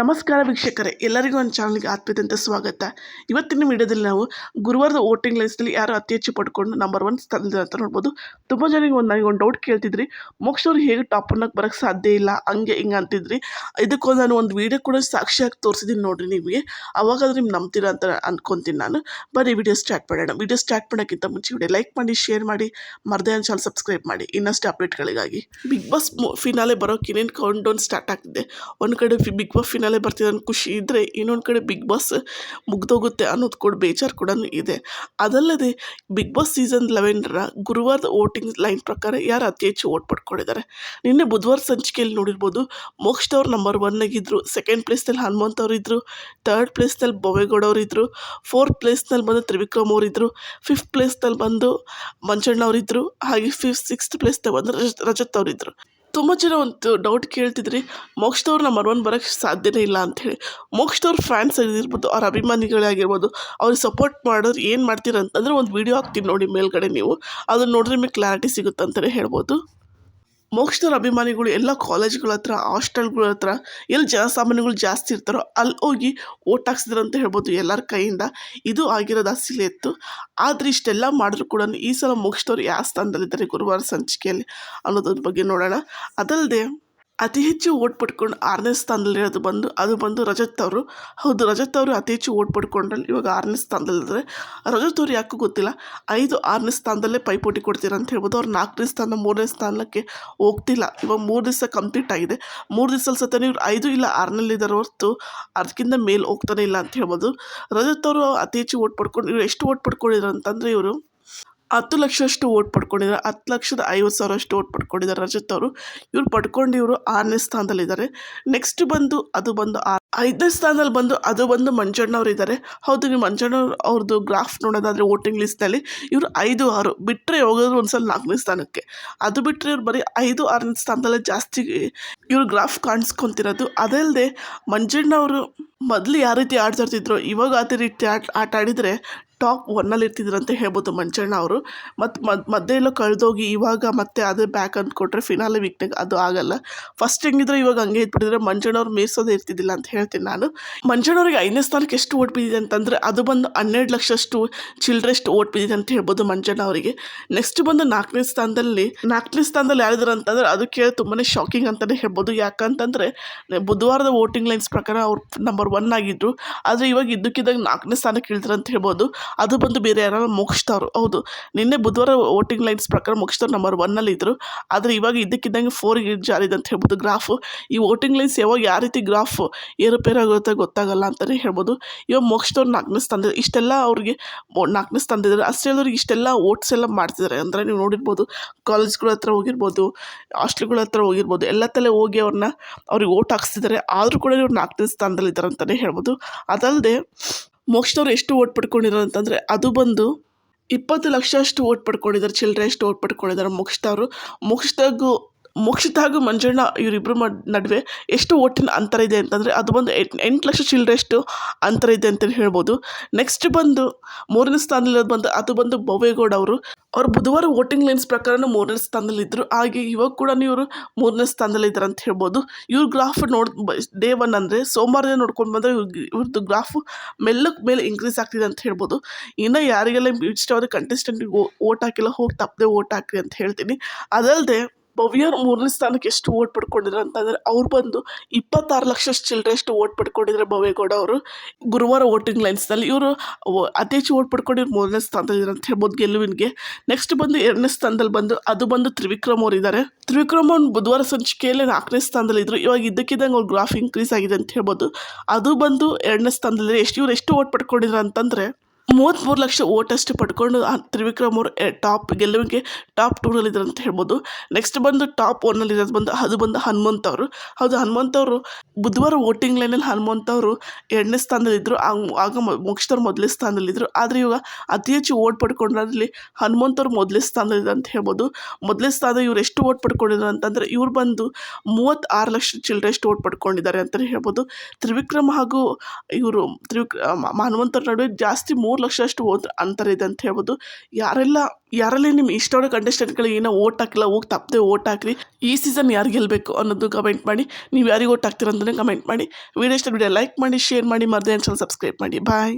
ನಮಸ್ಕಾರ ವೀಕ್ಷಕರೇ, ಎಲ್ಲರಿಗೂ ಒಂದು ಚಾನಲ್ಗೆ ಆತ್ಮೀಯದಂತ ಸ್ವಾಗತ. ಇವತ್ತಿನ ವಿಡಿಯೋದಲ್ಲಿ ನಾವು ಗುರುವಾರದ ವೋಟಿಂಗ್ ಲಿಸ್ಟಲ್ಲಿ ಯಾರು ಅತಿ ಹೆಚ್ಚು ಪಡ್ಕೊಂಡು ನಂಬರ್ ಒನ್ ಸ್ಥಾನದಲ್ಲಿ ಅಂತ ನೋಡ್ಬೋದು. ತುಂಬ ಜನರಿಗೆ ಒಂದು ನನಗೆ ಒಂದು ಡೌಟ್ ಕೇಳ್ತಿದ್ರಿ ಮೋಕ್ಷ ಅವ್ರು ಹೇಗೆ ಟಾಪ್ ಒನ್ನಕ್ಕೆ ಬರೋಕ್ಕೆ ಸಾಧ್ಯ ಇಲ್ಲ, ಹಂಗೆ ಹಿಂಗೆ ಅಂತಿದ್ರಿ. ಇದಕ್ಕೊಂದು ನಾನು ಒಂದು ವೀಡಿಯೋ ಕೂಡ ಸಾಕ್ಷಿಯಾಗಿ ತೋರಿಸಿದ್ದೀನಿ ನೋಡಿರಿ ನಿಮಗೆ. ಅವಾಗಾದ್ರೂ ನಿಮ್ಗೆ ನಂಬ್ತೀರಾ ಅಂತ ಅಂದ್ಕೊತೀನಿ ನಾನು. ಬರೀ ವಿಡಿಯೋ ಸ್ಟಾರ್ಟ್ ಮಾಡೋಣ. ವಿಡಿಯೋ ಸ್ಟಾರ್ಟ್ ಮಾಡೋಕ್ಕಿಂತ ಮುಂಚೆ ವಿಡಿಯೋ ಲೈಕ್ ಮಾಡಿ ಶೇರ್ ಮಾಡಿ, ಮರ್ದೇ ಚಾನಲ್ ಸಬ್ಸ್ಕ್ರೈಬ್ ಮಾಡಿ, ಇನ್ನಷ್ಟು ಅಪ್ಡೇಟ್ಗಳಿಗಾಗಿ ಬಿಗ್ ಬಾಸ್ ಫಿನಾಲೆ ಬರೋಕೆ ಇನ್ನೇನು ಕೌಂಟ್ ಡೌನ್ ಸ್ಟಾರ್ಟ್ ಆಗ್ತಿದೆ? ಒಂದು ಕಡೆ ಬಿಗ್ ಬಾಸ್ ಫಿನಾಲೆ ಬರ್ತಿದೆ ಅನ್ನೋ ಖುಷಿ ಇದ್ದರೆ ಇನ್ನೊಂದು ಕಡೆ ಬಿಗ್ ಬಾಸ್ ಮುಗ್ದೋಗುತ್ತೆ ಅನ್ನೋದು ಕೂಡ ಬೇಜಾರು ಕೂಡ ಇದೆ. ಅದಲ್ಲದೆ ಬಿಗ್ ಬಾಸ್ ಸೀಸನ್ ಲೆವೆನ್ರ ಗುರುವಾರದ ವೋಟಿಂಗ್ ಲೈನ್ ಪ್ರಕಾರ ಯಾರು ಅತಿ ಹೆಚ್ಚು ಓಟ್ ಪಡ್ಕೊಂಡಿದ್ದಾರೆ? ನಿನ್ನೆ ಬುಧವಾರ ಸಂಚಿಕೆಯಲ್ಲಿ ನೋಡಿರ್ಬೋದು ಮೋಕ್ಷದವ್ರು ನಂಬರ್ ಒನ್ನಾಗಿದ್ದರು ಸೆಕೆಂಡ್ ಪ್ಲೇಸ್ನಲ್ಲಿ ಹನುಮಂತ್ ಅವ್ರು ಇದ್ದರು ತರ್ಡ್ ಪ್ಲೇಸ್ನಲ್ಲಿ ಬೊವೇಗೌಡ ಅವರು ಇದ್ದರು ಫೋರ್ತ್ ಪ್ಲೇಸ್ನಲ್ಲಿ ಬಂದು ತ್ರಿವಿಕ್ರಮ್ ಅವರು ಇದ್ದರು ಫಿಫ್ತ್ ಪ್ಲೇಸ್ನಲ್ಲಿ ಬಂದು ಮಂಜಣ್ಣ ಅವರಿದ್ದರು ಹಾಗೆ ಫಿಫ್ತ್ ಸಿಕ್ಸ್ತ್ ಪ್ಲೇಸ್ನಲ್ಲಿ ಬಂದು ರಜತ್ ಅವರಿದ್ದರು ತುಂಬ ಜನ ಒಂದು ಡೌಟ್ ಕೇಳ್ತಿದ್ರಿ, ಮೋಕ್ಷದವ್ರು ನಮ್ಮ ಮರವನ್ ಬರೋಕ್ಕೆ ಸಾಧ್ಯನೇ ಇಲ್ಲ ಅಂಥೇಳಿ ಮೋಕ್ಷದವ್ರ ಫ್ಯಾನ್ಸ್ ಆಗಿರ್ಬೋದು, ಅವ್ರ ಅಭಿಮಾನಿಗಳೇ ಆಗಿರ್ಬೋದು, ಅವ್ರಿಗೆ ಸಪೋರ್ಟ್ ಮಾಡೋರು ಏನು ಮಾಡ್ತೀರ ಅಂತಂದರೆ ಒಂದು ವೀಡಿಯೋ ಹಾಕ್ತೀನಿ ನೋಡಿ ಮೇಲ್ಗಡೆ ನೀವು. ಅದನ್ನ ನೋಡಿದ್ರೆ ನಿಮಗೆ ಕ್ಲಾರಿಟಿ ಸಿಗುತ್ತೆ ಅಂತಲೇ ಹೇಳ್ಬೋದು. ಮೋಕ್ಷದವ್ರ ಅಭಿಮಾನಿಗಳು ಎಲ್ಲ ಕಾಲೇಜ್ಗಳ ಹತ್ರ ಹಾಸ್ಟೆಲ್ಗಳ ಹತ್ರ ಎಲ್ಲಿ ಜನಸಾಮಾನ್ಯಗಳು ಜಾಸ್ತಿ ಇರ್ತಾರೋ ಅಲ್ಲಿ ಹೋಗಿ ಓಟ್ ಹಾಕ್ಸಿದ್ರು ಅಂತ ಹೇಳ್ಬೋದು ಎಲ್ಲರ ಕೈಯಿಂದ. ಇದು ಆಗಿರೋದು ಅಸಿಲೆ ಇತ್ತು ಆದರೆ ಇಷ್ಟೆಲ್ಲ ಮಾಡಿದ್ರು ಕೂಡ ಈ ಸಲ ಮೋಕ್ಷದವ್ರು ಯಾವ ಸ್ಥಾನದಲ್ಲಿದ್ದಾರೆ ಗುರುವಾರ ಸಂಚಿಕೆಯಲ್ಲಿ ಅನ್ನೋದ್ರ ಬಗ್ಗೆ ನೋಡೋಣ. ಅದಲ್ಲದೆ ಅತಿ ಹೆಚ್ಚು ಓಟ್ ಪಡ್ಕೊಂಡು ಆರನೇ ಸ್ಥಾನದಲ್ಲಿರೋದು ಬಂದು, ಅದು ಬಂದು ರಜತ್ ಅವರು. ಹೌದು, ರಜತ್ ಅವರು ಅತಿ ಹೆಚ್ಚು ಓಟ್ ಪಡ್ಕೊಂಡ್ರಲ್ಲಿ ಇವಾಗ ಆರನೇ ಸ್ಥಾನದಲ್ಲಿದ್ದಾರೆ. ರಜತ್ ಅವ್ರು ಯಾಕೂ ಗೊತ್ತಿಲ್ಲ. ಐದು, ಆರನೇ ಸ್ಥಾನದಲ್ಲೇ ಪೈಪೋಟಿ ಕೊಡ್ತೀರ ಅಂತ ಹೇಳ್ಬೋದು. ಅವ್ರು ನಾಲ್ಕನೇ ಸ್ಥಾನ, ಮೂರನೇ ಸ್ಥಾನಕ್ಕೆ ಹೋಗ್ತಿಲ್ಲ. ಇವಾಗ ಮೂರು ದಿವಸ ಕಂಪ್ಲೀಟ್ ಆಗಿದೆ. ಮೂರು ದಿವಸ ಸತನೇ ಇವ್ರು ಐದು ಇಲ್ಲ ಆರನಲ್ಲಿದ್ದಾರೆ ಹೊರತು ಅದಕ್ಕಿಂತ ಮೇಲೆ ಹೋಗ್ತಾನೆ ಇಲ್ಲ ಅಂತ ಹೇಳ್ಬೋದು. ರಜತ್ ಅವರು ಅತಿ ಹೆಚ್ಚು ಓಟ್ ಪಡ್ಕೊಂಡು, ಇವ್ರು ಎಷ್ಟು ಓಟ್ ಪಡ್ಕೊಂಡಿದ್ರು ಅಂತಂದರೆ ಇವರು ಹತ್ತು ಲಕ್ಷಷ್ಟು ಓಟ್ ಪಡ್ಕೊಂಡಿದ್ದಾರೆ. ಹತ್ತು ಲಕ್ಷದ ಐವತ್ತು ಸಾವಿರಷ್ಟು ಓಟ್ ಪಡ್ಕೊಂಡಿದ್ದಾರೆ ರಜತ್ ಅವರು. ಇವ್ರು ಪಡ್ಕೊಂಡು ಇವರು ಆರನೇ ಸ್ಥಾನದಲ್ಲಿದ್ದಾರೆ. ನೆಕ್ಸ್ಟ್ ಬಂದು ಅದು ಬಂದು ಆ ಐದನೇ ಸ್ಥಾನದಲ್ಲಿ ಬಂದು ಅದು ಬಂದು ಮಂಜಣ್ಣವ್ರು ಇದ್ದಾರೆ. ಹೌದು, ನೀವು ಮಂಜಣ್ಣ ಅವ್ರ- ಅವ್ರದ್ದು ಗ್ರಾಫ್ ನೋಡೋದಾದರೆ ವೋಟಿಂಗ್ ಲಿಸ್ಟಲ್ಲಿ ಇವರು ಐದು, ಆರು ಬಿಟ್ಟರೆ ಹೋಗೋದು ಒಂದ್ಸಲ ನಾಲ್ಕನೇ ಸ್ಥಾನಕ್ಕೆ. ಅದು ಬಿಟ್ಟರೆ ಇವ್ರು ಬರೀ ಐದು, ಆರನೇ ಸ್ಥಾನದಲ್ಲೇ ಜಾಸ್ತಿ ಇವ್ರ ಗ್ರಾಫ್ ಕಾಣಿಸ್ಕೊಂತಿರೋದು. ಅದಲ್ಲದೆ ಮಂಜಣ್ಣವರು ಮೊದಲು ಯಾವ ರೀತಿ ಆಡ್ತಾಯಿರ್ತಿದ್ರು ಇವಾಗ ಅದೇ ರೀತಿ ಆಟ ಆಟ ಆಡಿದರೆ ಟಾಪ್ ಒನ್ನಲ್ಲಿ ಇರ್ತಿದ್ರು ಅಂತ ಹೇಳ್ಬೋದು ಮಂಜಣ್ಣ ಅವರು ಮತ್ತು ಮದ್, ಮಧ್ಯೆ ಕಳೆದೋಗಿ ಇವಾಗ ಮತ್ತೆ ಅದೇ ಬ್ಯಾಕ್ ಅಂದ್ಕೊಟ್ರೆ ಫಿನಾಲೆ ವೀಕ್ನಾಗ ಅದು ಆಗಲ್ಲ. ಫಸ್ಟ್ ಹೆಂಗಿದ್ರೆ ಇವಾಗ ಹಂಗೆ ಇದ್ಬಿಟ್ಟಿದ್ರೆ ಮಂಜಣ್ಣ ಅವ್ರು ಮೇರ್ಸೋದೇ ಇರ್ತಿದ್ದಿಲ್ಲ ಅಂತ ಹೇಳ್ತೀನಿ ನಾನು. ಮಂಜಣ್ಣ ಅವ್ರಿಗೆ ಐದನೇ ಸ್ಥಾನಕ್ಕೆ ಎಷ್ಟು ಓಟ್ ಬಿದ್ದಿದೆ ಅಂತಂದರೆ ಅದು ಬಂದು ಹನ್ನೆರಡು ಲಕ್ಷಷ್ಟು ಚಿಲ್ಡ್ರೆಷ್ಟು ಓಟ್ ಬಿದ್ದಿದೆ ಅಂತ ಹೇಳ್ಬೋದು ಮಂಜಣ್ಣ ಅವರಿಗೆ. ನೆಕ್ಸ್ಟ್ ಬಂದು ನಾಲ್ಕನೇ ಸ್ಥಾನದಲ್ಲಿ ನಾಲ್ಕನೇ ಸ್ಥಾನದಲ್ಲಿ ಯಾರಿದ್ರು ಅಂತಂದರೆ ಅದು ಕೇಳಿ ತುಂಬಾ ಶಾಕಿಂಗ್ ಅಂತಲೇ ಹೇಳ್ಬೋದು. ಯಾಕಂತಂದರೆ ಬುಧವಾರದ ವೋಟಿಂಗ್ ಲೈನ್ಸ್ ಪ್ರಕಾರ ಅವ್ರು ನಂಬರ್ ಒನ್ ಆಗಿದ್ದರು ಆದರೆ ಇವಾಗ ಇದ್ದಕ್ಕಿದ್ದಾಗ ನಾಲ್ಕನೇ ಸ್ಥಾನಕ್ಕೆ ಇಳಿದ್ರು ಅಂತ ಹೇಳ್ಬೋದು. ಅದು ಬಂದು ಬೇರೆ ಯಾರು ಮುಗಿಸ್ತಾವ್ರು ಹೌದು. ನಿನ್ನೆ ಬುಧವಾರ ವೋಟಿಂಗ್ ಲೈನ್ಸ್ ಪ್ರಕಾರ ಮುಗಿಸ್ತಾರೆ ನಂಬರ್ ಒನ್ನಲ್ಲಿ ಇದ್ದರು ಆದರೆ ಇವಾಗ ಇದ್ದಕ್ಕಿದ್ದಂಗೆ ಫೋರಿಗೆ ಜಾರಿದೆ ಅಂತ ಹೇಳ್ಬೋದು ಗ್ರಾಫ್. ಈ ವೋಟಿಂಗ್ ಲೈನ್ಸ್ ಯಾವಾಗ ಯಾವ ರೀತಿ ಗ್ರಾಫ್ ಏರುಪೇರಾಗುತ್ತೆ ಗೊತ್ತಾಗಲ್ಲ ಅಂತಲೇ ಹೇಳ್ಬೋದು. ಇವಾಗ ಮೋಕ್ಷದವ್ರು ನಾಲ್ಕನೇ ಸ್ಥಾನದಲ್ಲಿ ಇಷ್ಟೆಲ್ಲ ಅವ್ರಿಗೆ ನಾಲ್ಕನೇಸ್ ತಂದಿದ್ದಾರೆ ಸ್ಥಾನದಿದ್ದಾರೆ ಅಷ್ಟೇ ಅವ್ರಿಗೆ ಇಷ್ಟೆಲ್ಲ ಓಟ್ಸ್ ಎಲ್ಲ ಮಾಡ್ತಿದ್ದಾರೆ ಅಂದರೆ ನೀವು ನೋಡಿರ್ಬೋದು, ಕಾಲೇಜ್ಗಳ ಹತ್ರ ಹೋಗಿರ್ಬೋದು, ಹಾಸ್ಟೆಲ್ಗಳ ಹತ್ರ ಹೋಗಿರ್ಬೋದು, ಎಲ್ಲ ತಲೆ ಹೋಗಿ ಅವ್ರನ್ನ ಅವ್ರಿಗೆ ಓಟ್ ಹಾಕ್ಸ್ತಿದ್ದಾರೆ ಆದರೂ ಕೂಡ ಇವ್ರು ನಾಲ್ಕನೇ ಸ್ಥಾನದಲ್ಲಿದ್ದಾರೆ ಅಂತಲೇ ಹೇಳ್ಬೋದು. ಅದಲ್ಲದೆ ಮೋಕ್ಷದವ್ರು ಎಷ್ಟು ಓಟ್ ಪಡ್ಕೊಂಡಿದ್ದಾರೆ ಅಂತಂದರೆ ಅದು ಬಂದು ಇಪ್ಪತ್ತು ಲಕ್ಷ ಅಷ್ಟು ಓಟ್ ಪಡ್ಕೊಂಡಿದ್ದಾರೆ ಚಿಲ್ಲರೆ ಎಷ್ಟು ಓಟ್ ಪಡ್ಕೊಂಡಿದ್ದಾರೆ ಮೋಕ್ಷದವರು. ಮೋಕ್ಷದಾಗೂ ಮೋಕ್ಷಿತ ಹಾಗೂ ಮಂಜಣ್ಣ ಇವರಿಬ್ಬರು ನಡುವೆ ಎಷ್ಟು ಓಟಿನ ಅಂತರ ಇದೆ ಅಂತಂದರೆ ಅದು ಬಂದು ಎಂಟು ಲಕ್ಷ ಚಿಲ್ಲರೆಷ್ಟು ಅಂತರ ಇದೆ ಅಂತಲೇ ಹೇಳ್ಬೋದು. ನೆಕ್ಸ್ಟ್ ಬಂದು ಮೂರನೇ ಸ್ಥಾನದಲ್ಲಿರೋದು ಬಂದು, ಅದು ಬಂದು ಬೊವೇಗೌಡ ಅವರು. ಅವ್ರು ಬುಧವಾರ ವೋಟಿಂಗ್ ಲೈನ್ಸ್ ಪ್ರಕಾರನೂ ಮೂರನೇ ಸ್ಥಾನದಲ್ಲಿದ್ದರು ಹಾಗೆ ಇವಾಗ ಕೂಡ ಇವರು ಮೂರನೇ ಸ್ಥಾನದಲ್ಲಿದ್ದಾರೆ ಅಂತ ಹೇಳ್ಬೋದು. ಇವ್ರ ಗ್ರಾಫ್ ನೋಡ್ ಡೇ ಒನ್ ಅಂದರೆ ಸೋಮವಾರದಿಂದ ನೋಡ್ಕೊಂಡು ಬಂದರೆ ಇವ್ರದ್ದು ಗ್ರಾಫ್ ಮೆಲ್ಲಕ್ಕೆ ಮೇಲೆ ಇನ್ಕ್ರೀಸ್ ಆಗ್ತಿದೆ ಅಂತ ಹೇಳ್ಬೋದು. ಇನ್ನು ಯಾರಿಗೆಲ್ಲ ಇಷ್ಟವಾದ ಕಂಟೆಸ್ಟೆಂಟಿಗೆ ಓಟ್ ಹಾಕಿಲ್ಲ ಹೋಗಿ ತಪ್ಪದೆ ಓಟ್ ಹಾಕ್ರಿ ಅಂತ ಹೇಳ್ತೀನಿ. ಅದಲ್ಲದೆ ಭವ್ಯರ್ ಮೂರನೇ ಸ್ಥಾನಕ್ಕೆ ಎಷ್ಟು ಓಟ್ ಪಡ್ಕೊಂಡಿದ್ರು ಅಂತಂದರೆ ಅವ್ರು ಬಂದು ಇಪ್ಪತ್ತಾರು ಲಕ್ಷ ಚಿಲ್ಲರೆ ಎಷ್ಟು ಓಟ್ ಪಡ್ಕೊಂಡಿದ್ದಾರೆ ಭವೇಗೌಡ ಅವರು. ಗುರುವಾರ ವೋಟಿಂಗ್ ಲೈನ್ಸ್ನಲ್ಲಿ ಇವರು ಅತಿ ಹೆಚ್ಚು ಓಟ್ ಪಡ್ಕೊಂಡಿರೋ ಮೂರನೇ ಸ್ಥಾನದಲ್ಲಿದ್ದಾರೆ ಅಂತ ಹೇಳ್ಬೋದು ಗೆಲುವಿನಿಗೆ. ನೆಕ್ಸ್ಟ್ ಬಂದು ಎರಡನೇ ಸ್ಥಾನದಲ್ಲಿ ಬಂದು, ಅದು ಬಂದು ತ್ರಿವಿಕ್ರಮ್ ಅವರು ಇದ್ದಾರೆ ತ್ರಿವಿಕ್ರಮ್ ಅವ್ರು ಬುಧವಾರ ಸಂಚಿಕೆಯಲ್ಲಿ ನಾಲ್ಕನೇ ಸ್ಥಾನದಲ್ಲಿದ್ದರು ಇವಾಗ ಇದ್ದಕ್ಕಿದ್ದಂಗೆ ಅವ್ರ ಗ್ರಾಫ್ ಇನ್ಕ್ರೀಸ್ ಆಗಿದೆ ಅಂತ ಹೇಳ್ಬೋದು. ಅದು ಬಂದು ಎರಡನೇ ಸ್ಥಾನದಲ್ಲಿ ಎಷ್ಟು ಇವ್ರು ಎಷ್ಟು ಓಟ್ ಪಡ್ಕೊಂಡಿದ್ರು ಅಂತಂದರೆ ಮೂವತ್ತ್ಮೂರು ಲಕ್ಷ ಓಟಷ್ಟು ಪಡ್ಕೊಂಡು ತ್ರಿವಿಕ್ರಮ್ ಅವರು ಟಾಪ್ ಗೆಲುವಿಗೆ ಟಾಪ್ ಟೂನಲ್ಲಿದ್ದಾರೆ ಅಂತ ಹೇಳ್ಬೋದು. ನೆಕ್ಸ್ಟ್ ಬಂದು ಟಾಪ್ ಒನ್ನಲ್ಲಿರೋದು ಬಂದು, ಅದು ಬಂದು ಹನುಮಂತ್ ಅವರು ಹೌದು ಹನುಮಂತ್ ಅವರು ಬುಧವಾರ ವೋಟಿಂಗ್ ಲೈನಲ್ಲಿ ಹನುಮಂತ್ ಅವರು ಎರಡನೇ ಸ್ಥಾನದಲ್ಲಿದ್ದರು ಆಗ ಮೋಕ್ಷದವ್ರು ಮೊದಲನೇ ಸ್ಥಾನದಲ್ಲಿದ್ದರು ಆದರೆ ಇವಾಗ ಅತಿ ಹೆಚ್ಚು ಓಟ್ ಪಡ್ಕೊಂಡ್ರಲ್ಲಿ ಹನುಮಂತ್ ಅವರು ಮೊದಲನೇ ಸ್ಥಾನದಲ್ಲಿದೆ ಅಂತ ಹೇಳ್ಬೋದು. ಮೊದಲನೇ ಸ್ಥಾನ ಇವ್ರು ಎಷ್ಟು ಓಟ್ ಪಡ್ಕೊಂಡಿದ್ದಾರೆ ಅಂತಂದರೆ, ಇವ್ರು ಬಂದು ಮೂವತ್ತಾರು ಲಕ್ಷ ಚಿಲ್ಲರೆ ಎಷ್ಟು ಓಟ್ ಪಡ್ಕೊಂಡಿದ್ದಾರೆ ಅಂತಲೇ ಹೇಳ್ಬೋದು. ತ್ರಿವಿಕ್ರಮ್ ಹಾಗೂ ಇವರು ತ್ರಿವಿಕ್ರ ಹನುಮಂತರ ನಡುವೆ ಜಾಸ್ತಿ ಮೂರು ಲಕ್ಷ ಅಷ್ಟು ಓದ್ ಅಂತರ ಇದೆ ಅಂತ ಹೇಳ್ಬೋದು. ಯಾರೆಲ್ಲ, ಯಾರಲ್ಲಿ ನಿಮ್ಮ ಇಷ್ಟವಾದ ಕಂಟೆಸ್ಟೆಂಟ್ಗಳಿಗೆ ಏನೋ ಓಟ್ ಹಾಕಿಲ್ಲ, ಹೋಗಿ ತಪ್ಪದೆ ಓಟ್ ಹಾಕ್ರಿ. ಈ ಸೀಸನ್ ಯಾರು ಗೆಲ್ಲಬೇಕು ಅನ್ನೋದು ಕಮೆಂಟ್ ಮಾಡಿ. ನೀವು ಯಾರಿಗೆ ಓಟ್ ಹಾಕ್ತೀರ ಅಂತಲೇ ಕಮೆಂಟ್ ಮಾಡಿ. ವಿಡಿಯೋ ಇಷ್ಟ ವಿಡಿಯೋ ಲೈಕ್ ಮಾಡಿ ಶೇರ್ ಮಾಡಿ, ಮರದೇ ಚಾನಲ್ ಸಬ್ಸ್ಕ್ರೈಬ್ ಮಾಡಿ. ಬಾಯ್